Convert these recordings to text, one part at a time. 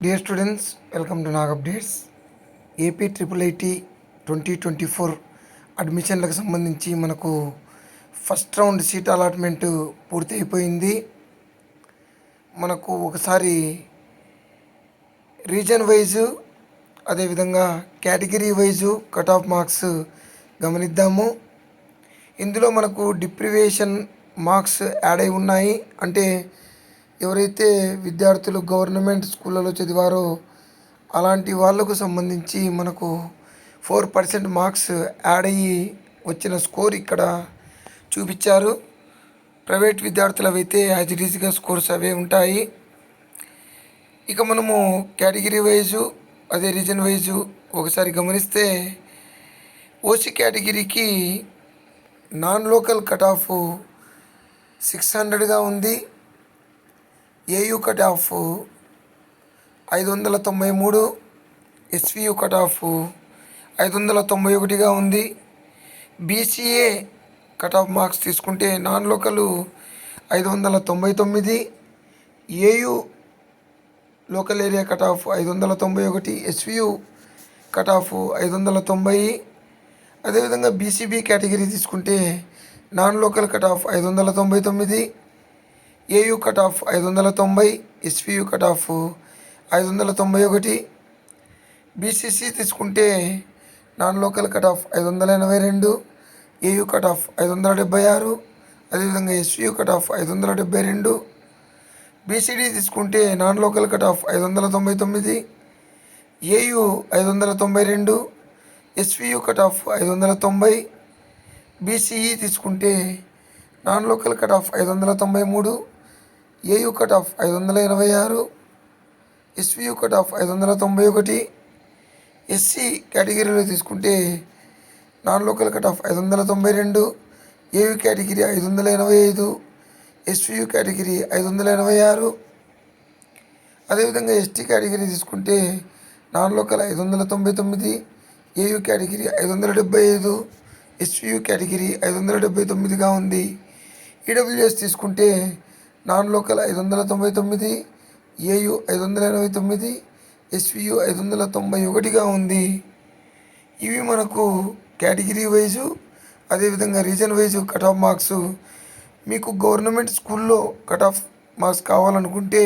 Dear students welcome to Nag updates AP triple IT twenty twenty four అడ్మిషన్లకు సంబంధించి మనకు first round seat allotment పూర్తి అయిపోయింది. మనకు ఒకసారి రీజన్ వైజు అదేవిధంగా category wise cut off marks గమనిద్దాము. ఇందులో మనకు డిప్రివేషన్ మార్క్స్ యాడ్ అయి ఉన్నాయి. అంటే ఎవరైతే విద్యార్థులు గవర్నమెంట్ స్కూళ్ళలో చదివారో అలాంటి వాళ్ళకు సంబంధించి మనకు ఫోర్ పర్సెంట్ మార్క్స్ యాడ్ అయ్యి వచ్చిన స్కోర్ ఇక్కడ చూపించారు. ప్రైవేట్ విద్యార్థులు అయితే యాజ్ ఇట్ స్కోర్స్ అవే ఉంటాయి. ఇక మనము కేటగిరీ వైజు అదే రీజన్ వైజు ఒకసారి గమనిస్తే ఓసీ కేటగిరీకి non local cut off six హండ్రెడ్గా ఉంది. ఏయు కట్ ఆఫ్ ఐదు వందల తొంభై మూడు ఎస్వియు కట్ ఆఫ్ ఐదు వందల తొంభై ఒకటిగా ఉంది. బీసీఏ కట్ ఆఫ్ మార్క్స్ తీసుకుంటే నాన్ లోకల్ ఐదు వందల తొంభై తొమ్మిది AU local area cut off ఐదు వందల తొంభై ఒకటి ఎస్వియు కట్ ఆఫ్ ఐదు వందల తొంభై. అదేవిధంగా బీసీబీ కేటగిరీ తీసుకుంటే నాన్ లోకల్ కట్ ఆఫ్ ఐదు వందల తొంభై తొమ్మిది ఏయు కట్ ఆఫ్ ఐదు వందల తొంభై ఎస్పియు కట్ ఆఫ్ ఐదు వందల తొంభై ఒకటి బీసీసీ తీసుకుంటే నాన్ లోకల్ కట్ ఆఫ్ ఐదు వందల ఎనభై రెండు ఏయు కట్ ఆఫ్ ఐదు వందల డెబ్బై ఆరు అదేవిధంగా ఎస్పియు కట్ ఆఫ్ ఐదు వందల డెబ్బై రెండు బీసీడీ తీసుకుంటే నాన్ లోకల్ కట్ ఆఫ్ ఐదు వందల తొంభై తొమ్మిది ఏయు ఐదు వందల తొంభై రెండు ఎస్వియు కట్ ఆఫ్ ఐదు వందల తొంభై బీసీఈ తీసుకుంటే నాన్ లోకల్ కట్ ఆఫ్ ఐదు వందల తొంభై మూడు ఏయు కట్ ఆఫ్ ఐదు వందల ఎనభై ఆరు ఎస్వియు కట్ ఆఫ్ ఐదు వందల తొంభై ఒకటి ఎస్సీ కేటగిరీలో తీసుకుంటే నాన్ లోకల్ కట్ ఆఫ్ ఐదు వందల తొంభై రెండు ఏయు కేటగిరీ ఐదు వందల ఎనభై ఐదు ఎస్వియు కేటగిరీ ఐదు వందల ఎనభై ఆరు. అదేవిధంగా ఎస్టీ కేటగిరీ తీసుకుంటే నాన్ లోకల్ ఐదు వందల తొంభై తొమ్మిది ఏయు కేటగిరీ ఐదు వందల డెబ్బై ఐదు ఎస్వియు కేటగిరీ ఐదు వందల డెబ్బై తొమ్మిదిగా ఉంది. ఈడబ్ల్యూఎస్ తీసుకుంటే నాన్ లోకల్ ఐదు వందల తొంభై తొమ్మిది ఏయు ఐదు వందల ఎనభై తొమ్మిది ఎస్వియు ఐదు వందల తొంభై ఒకటిగా ఉంది. ఇవి మనకు కేటగిరీ వైజు అదేవిధంగా region wise cut off marks. మీకు గవర్నమెంట్ స్కూల్లో కట్ ఆఫ్ మార్క్స్ కావాలనుకుంటే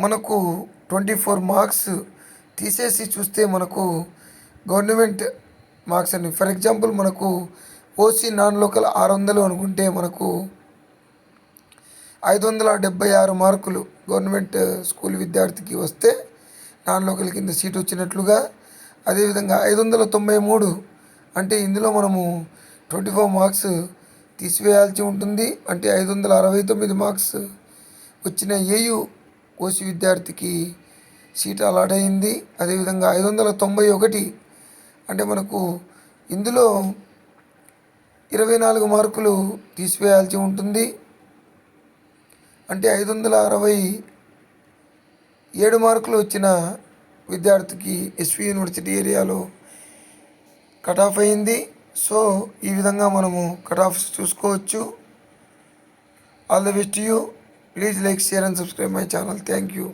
మనకు ట్వంటీ ఫోర్ మార్క్స్ తీసేసి చూస్తే మనకు గవర్నమెంట్ మార్క్స్ అని ఫర్ ఎగ్జాంపుల్ మనకు ఓసీ నాన్ లోకల్ ఆరు వందలు అనుకుంటే మనకు ఐదు వందల డెబ్బై ఆరు మార్కులు గవర్నమెంట్ స్కూల్ విద్యార్థికి వస్తే నాన్ లోకల్ కింద సీట్ వచ్చినట్లుగా అదేవిధంగా ఐదు వందల తొంభై మూడు అంటే ఇందులో మనము ట్వంటీ ఫోర్ మార్క్స్ తీసివేయాల్సి ఉంటుంది. అంటే ఐదు వందల అరవై తొమ్మిది మార్క్స్ వచ్చిన ఏయు ఓసి విద్యార్థికి సీట్ అలాట్ అయింది. అదేవిధంగా ఐదు వందల తొంభై ఒకటి అంటే మనకు ఇందులో ఇరవై నాలుగు మార్కులు తీసివేయాల్సి ఉంటుంది. అంటే ఐదు వందల అరవై ఏడు మార్కులు వచ్చిన విద్యార్థికి SV university area cut off అయింది. సో ఈ విధంగా మనము కట్ ఆఫ్ చూసుకోవచ్చు. All the best you. Please like share and subscribe my channel. Thank you.